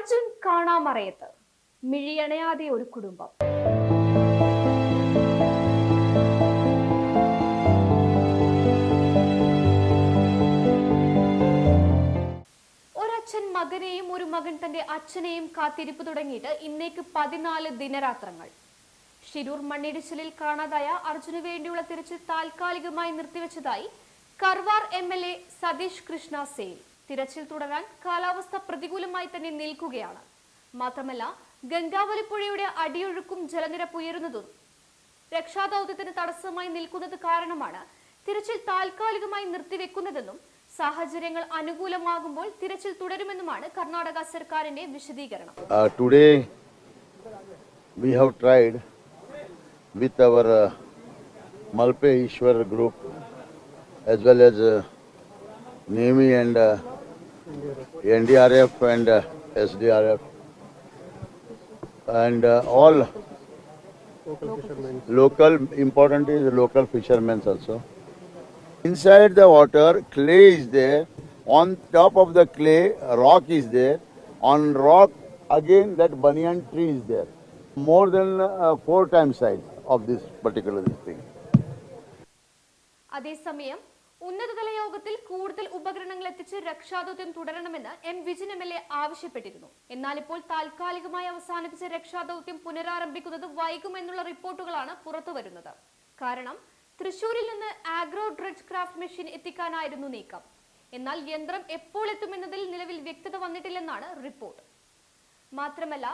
അർജുൻ കാണാമറയത്ത്. മിഴിയണയാതെ ഒരു കുടുംബം. മകനെയും ഒരു മകൻ തന്റെ അച്ഛനെയും കാത്തിരിപ്പ് തുടങ്ങിയിട്ട് ഇന്നേക്ക് പതിനാല് ദിനരാത്രങ്ങൾ. ഷിരൂർ മണ്ണിടിച്ചിലിൽ കാണാതായ അർജുന് വേണ്ടിയുള്ള തിരച്ചിൽ താൽക്കാലികമായി നിർത്തിവെച്ചതായി Karwar M L A Satish Krishna Sail തിരച്ചിൽ തുടരാൻ കാലാവസ്ഥ പ്രതികൂലമായി തന്നെ നിൽക്കുകയാണ്. മാത്രമല്ല ഗംഗാവലി പുഴയുടെ അടിയൊഴുക്കും ജലനിരപ്പ് ഉയരുന്നതും രക്ഷാദൌത്യത്തിന് തടസ്സമായി നിൽക്കുന്നത് കാരണമാണ് തിരച്ചിൽ താൽക്കാലികമായി നിർത്തിവെക്കുന്നതെന്നും സാഹചര്യങ്ങൾ അനുകൂലമാകുമ്പോൾ തിരച്ചിൽ തുടരുമെന്നുമാണ് കർണാടക സർക്കാരിന്റെ വിശദീകരണം. Today we have tried with our Malpe Eshwar group as well Navy and uh, NDRF and uh, SDRF and uh, all local important is local fishermen also. Inside the water, clay is there. On top of the clay, rock is there. On rock, again that banyan tree is there. More than uh, four times size of this particular this thing. അതേസമയം ഉന്നതതല യോഗത്തിൽ കൂടുതൽ ഉപകരണങ്ങൾ എത്തിച്ച് രക്ഷാദൗത്യം തുടരണമെന്ന് M Vijin M L A ആവശ്യപ്പെട്ടിരുന്നു. എന്നാൽ ഇപ്പോൾ താൽക്കാലികമായി അവസാനിപ്പിച്ച രക്ഷാദൗത്യം പുനരാരംഭിക്കുന്നത് വൈകുമെന്നുള്ള റിപ്പോർട്ടുകളാണ് പുറത്തുവരുന്നത് കാരണം തൃശൂരിൽ നിന്ന് ആഗ്രോ ഡ്രഡ്ജ് ക്രാഫ്റ്റ് മെഷീൻ എത്തിക്കാനായിരുന്നു നീക്കം. എന്നാൽ യന്ത്രം എപ്പോൾ എത്തുമെന്നതിൽ നിലവിൽ വ്യക്തത വന്നിട്ടില്ലെന്നാണ് റിപ്പോർട്ട്. മാത്രമല്ല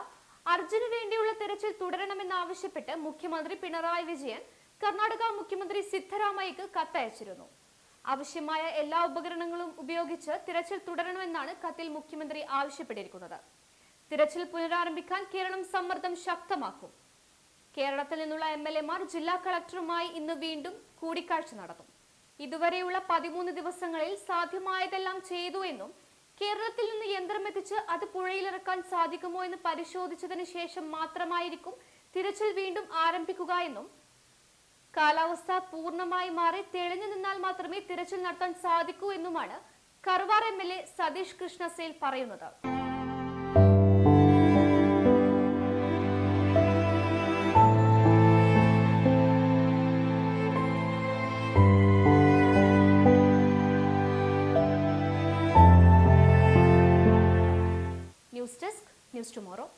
അർജുന് വേണ്ടിയുള്ള തെരച്ചിൽ തുടരണമെന്നാവശ്യപ്പെട്ട് മുഖ്യമന്ത്രി പിണറായി വിജയൻ കർണാടക മുഖ്യമന്ത്രി സിദ്ധരാമയ്യക്ക് കത്തയച്ചിരുന്നു. ആവശ്യമായ എല്ലാ ഉപകരണങ്ങളും ഉപയോഗിച്ച് തിരച്ചിൽ തുടരണമെന്നാണ് കത്തിൽ മുഖ്യമന്ത്രി ആവശ്യപ്പെട്ടിരിക്കുന്നത്. തിരച്ചിൽ പുനരാരംഭിക്കാൻ കേരളം സമ്മർദ്ദം ശക്തമാക്കും. കേരളത്തിൽ നിന്നുള്ള എം എൽ എമാർ ജില്ലാ കളക്ടറുമായി ഇന്ന് വീണ്ടും കൂടിക്കാഴ്ച നടത്തും. ഇതുവരെയുള്ള പതിമൂന്ന് ദിവസങ്ങളിൽ സാധ്യമായതെല്ലാം ചെയ്തു എന്നും കേരളത്തിൽ നിന്ന് യന്ത്രമെത്തിച്ച് അത് പുഴയിലിറക്കാൻ സാധിക്കുമോ എന്ന് പരിശോധിച്ചതിന് ശേഷം മാത്രമായിരിക്കും തിരച്ചിൽ വീണ്ടും ആരംഭിക്കുക എന്നും കാലാവസ്ഥ പൂർണമായി മാറി തെളിഞ്ഞു നിന്നാൽ മാത്രമേ തിരച്ചിൽ നടത്താൻ സാധിക്കൂ എന്നുമാണ് Karwar M L A Satish Krishna Sail പറയുന്നത്. News desk news tomorrow.